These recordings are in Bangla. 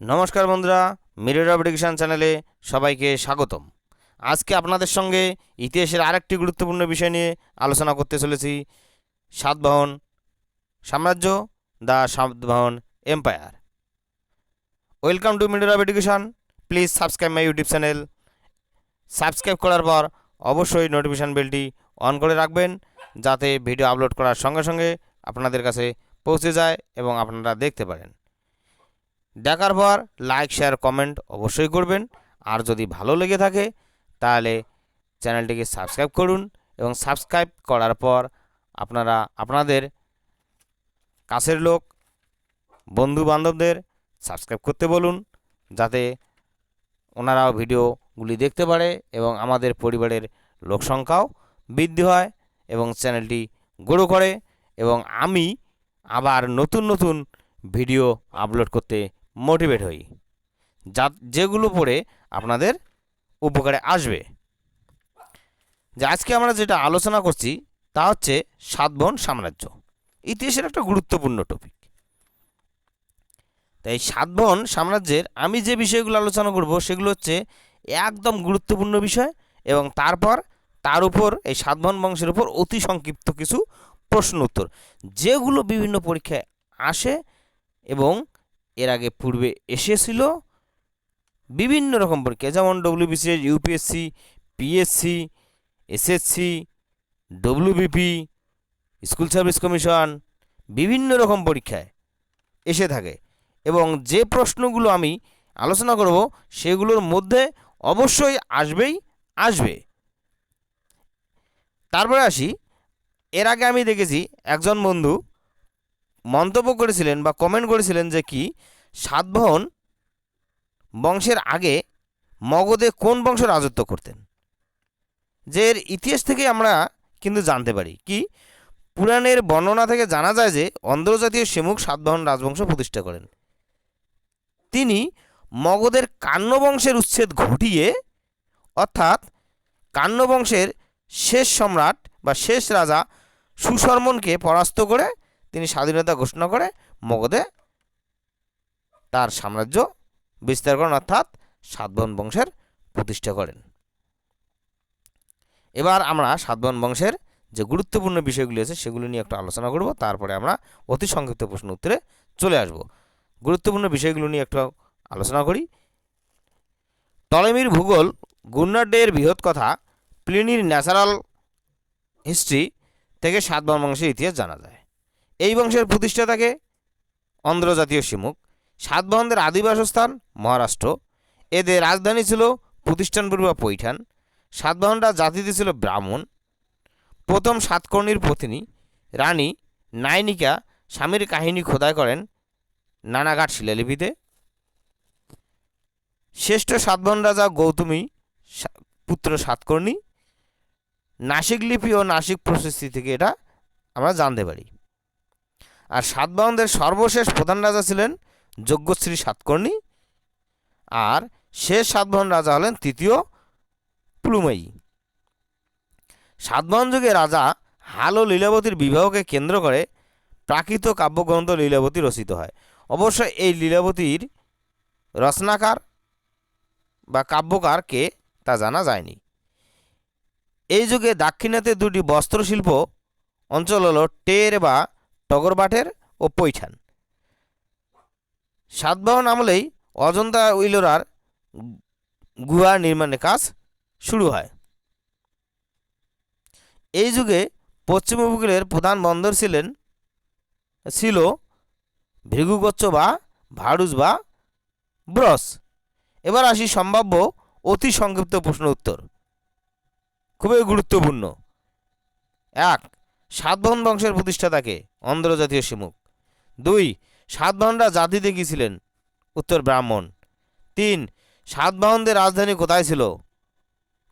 নমস্কার বন্ধুরা, মিরর অফ এডুকেশন চ্যানেলে সবাইকে স্বাগতম। আজকে আপনাদের সঙ্গে ইতিহাসের আরেকটি গুরুত্বপূর্ণ বিষয় নিয়ে আলোচনা করতে চলেছি, সাতবাহন সাম্রাজ্য, the Satavahana empire. Welcome to mirror of education please subscribe my YouTube channel. Subscribe করার পর অবশ্যই নোটিফিকেশান বেলটি অন করে রাখবেন, যাতে ভিডিও আপলোড করার সঙ্গে সঙ্গে আপনাদের কাছে পৌঁছে যায় এবং আপনারা দেখতে পারেন। দেখার পর লাইক শেয়ার কমেন্ট অবশ্যই করবেন। আর যদি ভালো লেগে থাকে, তাহলে চ্যানেলটিকে সাবস্ক্রাইব করুন এবং সাবস্ক্রাইব করার পর আপনারা, আপনাদের কাছের লোক বন্ধু বান্ধবদের সাবস্ক্রাইব করতে বলুন, যাতে ওনারাও ভিডিওগুলি দেখতে পারে এবং আমাদের পরিবারের লোক সংখ্যাও বৃদ্ধি হয় এবং চ্যানেলটি গ্রো করে এবং আমি আবার নতুন নতুন ভিডিও আপলোড করতে মোটিভেট হই। যা, যেগুলো পড়ে আপনাদের উপকারে আসবে। যে আজকে আমরা যেটা আলোচনা করছি, তা হচ্ছে সাতবন সাম্রাজ্য। ইতিহাসের একটা গুরুত্বপূর্ণ টপিক তাই সাতবন সাম্রাজ্যের আমি যে বিষয়গুলো আলোচনা করব, সেগুলো হচ্ছে একদম গুরুত্বপূর্ণ বিষয় এবং তারপর তার উপর, এই সাতবন বংশের উপর অতি সংক্ষিপ্ত কিছু প্রশ্ন উত্তর। যেগুলো বিভিন্ন পরীক্ষায় আসে এবং এর আগে পূর্বে এসেছিল। বিভিন্ন রকম পরীক্ষা, যেমন WBCS UPSC PSC SSC WBP school service commission বিভিন্ন রকম পরীক্ষায় এসে থাকে। এবং যে প্রশ্নগুলো আমি আলোচনা করব, সেগুলোর মধ্যে অবশ্যই আসবেই আসবে। তারপরে আসি। এর আগে আমি দেখেছি একজন বন্ধু মন্তব্য করেছিলেন বা কমেন্ট করেছিলেন যে কি সাতবাহন বংশের আগে মগধে কোন বংশ রাজত্ব করতেন? যে এর ইতিহাস থেকে আমরা কিন্তু জানতে পারি। কি? পুরাণের বর্ণনা থেকে জানা যায় যে অন্ধ্রজাতীয় সেমুখ সাতবাহন রাজবংশ প্রতিষ্ঠা করেন। তিনি মগধের কান্য বংশের উচ্ছেদ ঘটিয়ে, অর্থাৎ কান্নবংশের শেষ সম্রাট বা শেষ রাজা সুশর্মনকে পরাস্ত করে তিনি স্বাধীনতা ঘোষণা করে মগধে তার সাম্রাজ্য বিস্তার করেন, অর্থাৎ সাতবাহন বংশের প্রতিষ্ঠা করেন। এবার আমরা সাতবাহন বংশের যে গুরুত্বপূর্ণ বিষয়গুলি আছে সেগুলো নিয়ে একটু আলোচনা করব, তারপরে আমরা অতি সংক্ষিপ্ত প্রশ্ন উত্তরে চলে আসব। গুরুত্বপূর্ণ বিষয়গুলো নিয়ে একটু আলোচনা করি। টলেমির ভূগোল গুন্নার্ডের বৃহৎ কথা প্লিনির ন্যাচারাল হিস্ট্রি থেকে সাতবাহন বংশের ইতিহাস জানা যায়। এই বংশের প্রতিষ্ঠাতাকে? অন্ধ্রজাতীয় সিমুখ সাতবাহনদের আদিবাসস্থান মহারাষ্ট্র। এদের রাজধানী ছিল প্রতিষ্ঠানপূর্ব পৈঠান। সাতবাহনরা জাতিতে ছিল ব্রাহ্মণ। প্রথম সাতকর্ণীর পত্নী, রানী নায়নিকা স্বামীর কাহিনী খোদাই করেন নানাঘাট শিলালিপিতে। শ্রেষ্ঠ সাতবাহন রাজা গৌতমী পুত্র সাতকর্ণী। নাসিক লিপি ও নাসিক প্রশস্তি থেকে এটা আমরা জানতে পারি। আর সাতবাহনদের সর্বশেষ প্রধান রাজা ছিলেন যজ্ঞশ্রী সাতকর্ণী। আর শেষ সাতবাহন রাজা হলেন তৃতীয় পুলুময়ী সাতবাহন যুগে রাজা হাল ও লীলাবতীর বিবাহকে কেন্দ্র করে প্রাকৃত কাব্যগ্রন্থ লীলাবতী রচিত হয়। অবশ্য এই লীলাবতীর রচনাকার বা কাব্যকার কে তা জানা যায়নি। এই যুগে দাক্ষিণাতে দুটি বস্ত্রশিল্প অঞ্চল হলো টের বা টগরবাটের ও পৈঠান। সাতবাহন আমলেই অজন্তা উইলোরার গুহা নির্মাণের কাজ শুরু হয়। এই যুগে পশ্চিম উপকূলের প্রধান বন্দর ছিলেন, ছিল ভৃগুগচ্ছ বা ভাড়ুজ বা ব্রস। এবার আসি সম্ভাব্য অতি সংক্ষিপ্ত প্রশ্ন উত্তর। খুবই গুরুত্বপূর্ণ। এক, সাতবাহন বংশের প্রতিষ্ঠাতাকে অন্ধ্রজাতীয় সিমুখ দুই, সাতবাহনরা জাতিতে কী ছিলেন? উত্তর ব্রাহ্মণ। তিন, সাতবাহনদের রাজধানী কোথায় ছিল?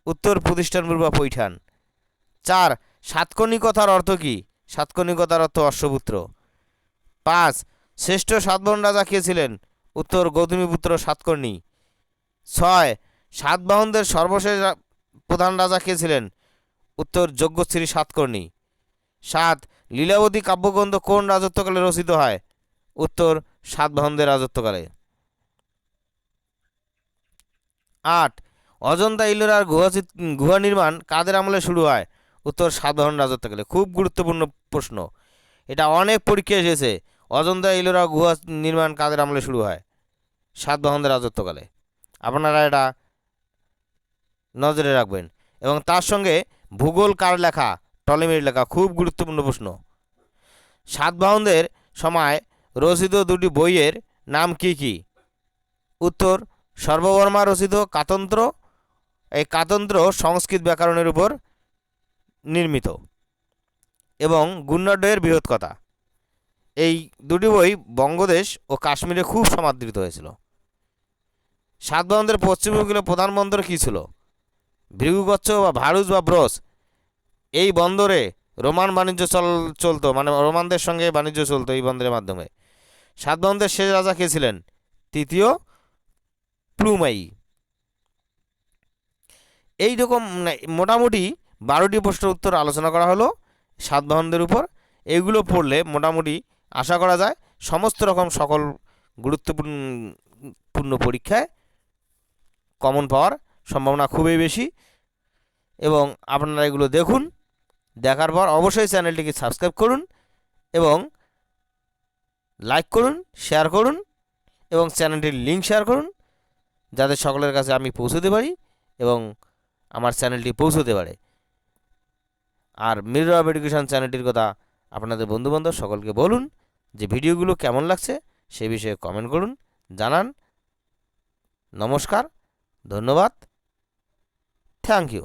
উত্তর প্রতিষ্ঠানপূর্ব পৈঠান। চার সাতকর্ণিকতার অর্থ কী? সাতকর্ণিকতার অর্থ অশ্বপুত্র। পাঁচ, শ্রেষ্ঠ সাতবাহন রাজা কে ছিলেন? উত্তর গৌতমীপুত্র সাতকর্ণী ছয়, সাতবাহনদের সর্বশেষ প্রধান রাজা কে ছিলেন? উত্তর যজ্ঞশ্রী সাতকর্ণী সাত লীলাবতী কাব্যগ্রন্থ কোন রাজত্বকালে রচিত হয়? উত্তর সাতবাহনদের রাজত্বকালে। আট, অজন্তা ইলোরার গুহা গুহা নির্মাণ কাদের আমলে শুরু হয়? উত্তর সাতবাহন রাজত্বকালে। খুব গুরুত্বপূর্ণ প্রশ্ন। এটা অনেক পরীক্ষা এসেছে। অজন্তা ইলোরা গুহা নির্মাণ কাদের আমলে শুরু হয়? সাতবাহনদের রাজত্বকালে। আপনারা এটা নজরে রাখবেন। এবং তার সঙ্গে ভূগোল কার লেখা? টলেমির লেখা খুব গুরুত্বপূর্ণ প্রশ্ন। সাতবাহনদের সময় রচিত দুটি বইয়ের নাম কি কি? উত্তর, সর্ববর্মা রচিত কাতন্ত্র। এই কাতন্ত্র সংস্কৃত ব্যাকরণের উপর নির্মিত এবং গুন্নাডয়ের বৃহৎ কথা। এই দুটি বই বঙ্গদেশ ও কাশ্মীরে খুব সমাদৃত হয়েছিল। সাতবাহনদের পশ্চিম উপকূলে প্রধান কী ছিল? ভৃগুগচ্ছ বা ভারুজ বা ব্রস এই বন্দরে রোমান বাণিজ্য চল, চলতো মানে রোমানদের সঙ্গে বাণিজ্য চলতো এই বন্দরের মাধ্যমে। সাত সাতবাহনদের শেষ রাজা কে ছিলেন? তৃতীয় প্লুমাই। এই রকম মানে মোটামুটি বারোটি প্রশ্নের উত্তর আলোচনা করা হলো সাতবাহনদের উপর। এগুলো পড়লে মোটামুটি আশা করা যায় সমস্ত রকম সকল গুরুত্বপূর্ণ, পূর্ণ পরীক্ষায় কমন পাওয়ার সম্ভাবনা খুবই বেশি। এবং আপনারা এগুলো দেখুন। দেখার পর অবশ্যই চ্যানেলটিকে সাবস্ক্রাইব করুন এবং লাইক করুন, শেয়ার করুন এবং চ্যানেলটির লিঙ্ক শেয়ার করুন যাতে সকলের কাছে আমি পৌঁছতে পারি এবং আমার চ্যানেলটি পৌঁছতে পারে। আর মিরর অফ এডুকেশন চ্যানেলটির কথা আপনাদের বন্ধুবান্ধব সকলকে বলুন যে ভিডিওগুলো কেমন লাগছে সে বিষয়ে কমেন্ট করুন, জানান। নমস্কার, ধন্যবাদ। Thank you.